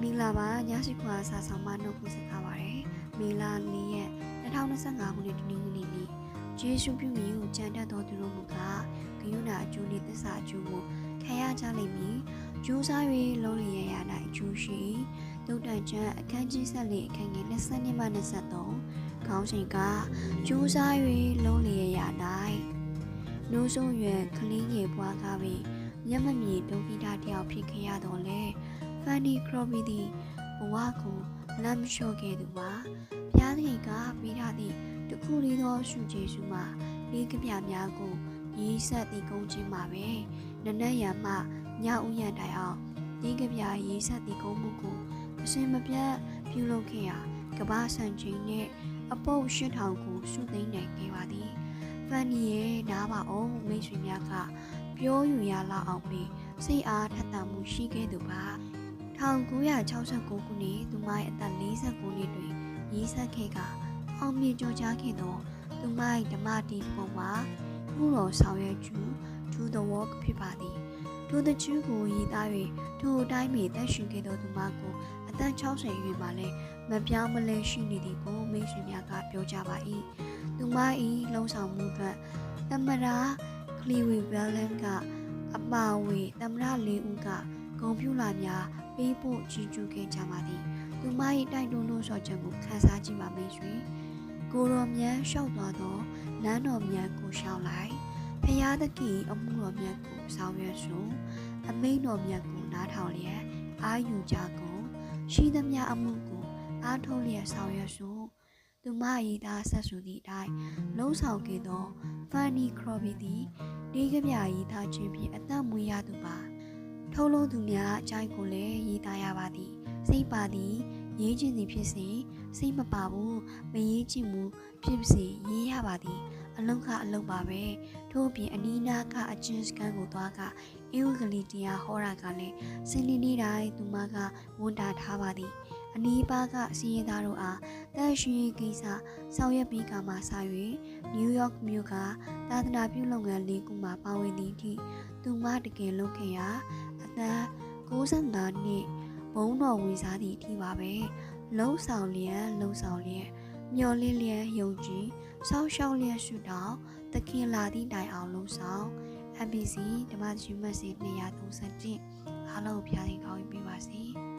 မင်္ဂလာပါညရှိခွာစာဆောင်မနှုတ်ခွဆက်ထားပါတယ်မေလာ၄ရက်2025ခုနှစ်တနင်္ဂနွေနေ့ယေရှုပြုမြင်ကိုကြံတတ်တော်သူတို့မူကားဂယုဏအကျိုးလေးသစ္စာအကျိုးကိုခံရကြလိမ့်မည်ကျိုးစား၍လုံးလျရရ၌အကျိုးရှိဒုတ်တန်ချမ်းအခန်းကြီးဆက်လေးအခန်းငယ်20မှ23ခေါင်းစဉ်ကကျိုးစား၍လုံးလျရရ၌နိုးဆုံးရွယ်ကလေးငယ်ဘွားကားပြီးမျက်မမြင်ဒုက္ခိတတယောက်ဖြစ်ခဲ့ရတော့လေ ဖန်နီခရိုဘီသည်ဘဝကိုလမ်းမလျှော့ခဲ့သူပါဘုရားသခင်ကပေးထားသည့်တခုလေးသောရှုကျေစုမှာလေးကပြများကိုရေးဆက်တည်ကုန်းခြင်းမှာပဲနနက်ရံမှညဦးရံတိုင်အောင်လေးကပြရေးဆက်တည်ကုန်းမှုကိုအစင်မပြတ်ပြုလုပ်ခဲ့ရာကမ္ဘာစံချိန်နဲ့အပုပ်၈000ကိုစုသိမ်းနိုင်ခဲ့ပါသည်ဖန်နီရဲ့နားပါအောင်မိတ်ဆွေများကပြောယူရလောက်အောင်ပြီးစိတ်အားထက်သန်မှုရှိခဲ့သူပါ 1969ခုနှစ်သူမရဲ့အသက်49နှစ်တွင်ရေးဆက်ခဲ့ကအောင်မြင်ကြော်ကြားခဲ့သောသူမရဲ့ဓမ္မတီပုံမှာမှုတော်ဆောင်ရွက်ကျူ To the Walk ဖြစ်ပါသည်ထိုတချူးကိုရေးသား၍ထိုအတိုင်းမြေတက်ရှင်ခဲ့သောသူမကိုအသက်60အရွယ်မှာလည်းမပြောင်းမလဲရှိနေသည်ကိုမိတ်ဆွေများကပြောကြပါ၏သူမ၏လှုံ့ဆော်မှုအတွက်သမရာကလီဝီဘယ်လန်ကအပါဝေသမရာလေးဦးက ဂုံပြူလာများပေးဖို့ကြီးကျူးခဲ့ကြပါသည်။သူမ၏တိုက်တွန်းလို့ဆိုချက်ကိုခန်းစားကြည့်ပါမယ်ရှင်။ကိုရောမြန်းလျှောက်သွားသောနန်းတော်မြတ်ကိုရှောက်လိုက်။ဖရာသခင်အမှုတော်မြတ်ကိုဆောင်ရွက်ဆိုအမိန်တော်မြတ်ကိုနားထောင်လျက်အာယူကြကုန်ရှိသမျှအမှုကိုအားထုတ်လျက်ဆောင်ရွက်ဆိုသူမ၏သားဆက်ဆူသည့်အတိုင်းလုံးဆောင်ခဲ့သောဖန်နီခရော်ဘီသည်ဒီကပြ၏သားချင်းဖြင့်အသက်မွေးရသူပါ ထုတ်လို့သူများအကြိုက်ကိုလည်းရေးသားရပါသည် စိတ်ပါသည်ရေးချင်သည်ဖြစ်စေစိတ်မပါဘူးမရေးချင်ဘူးဖြစ်စေရေးရပါသည် အလုံးကအလုံးပါပဲထို့အပြင်အနီးနားကအချင်းစကန်ကိုသွားကအေဝဂလီတရားဟောတာကလည်းစနေနေ့တိုင်းသူမကဝန်တာထားပါသည် အနီးပါးကစီးရဲသားတို့အားတန်ရှင်ရေးကိစ္စဆောင်ရွက်ပြီးကမှစ၍နယူးယောက်မြို့ကသာသနာပြုလုပ်ငန်းလေးခုမှာပါဝင်သည့်အထိသူမတကယ်လုပ်ခဲ့ရာအ သက်65နှစ်ဘုံတော်ဝင်စားသည့်အထိပါပဲလုံဆောင်လျက်လုံဆောင်လျက်မျော်လင့်လျက်ယုံကြည်စောင့်ရှောက်လျက်ရှုတောင်းသခင်လာသည့်တိုင်အောင်လုံဆောင် MBC ဓမ္မသီမတ်စီ231အားလုံးဖျားရင်ကောင်းပြီပါစေ။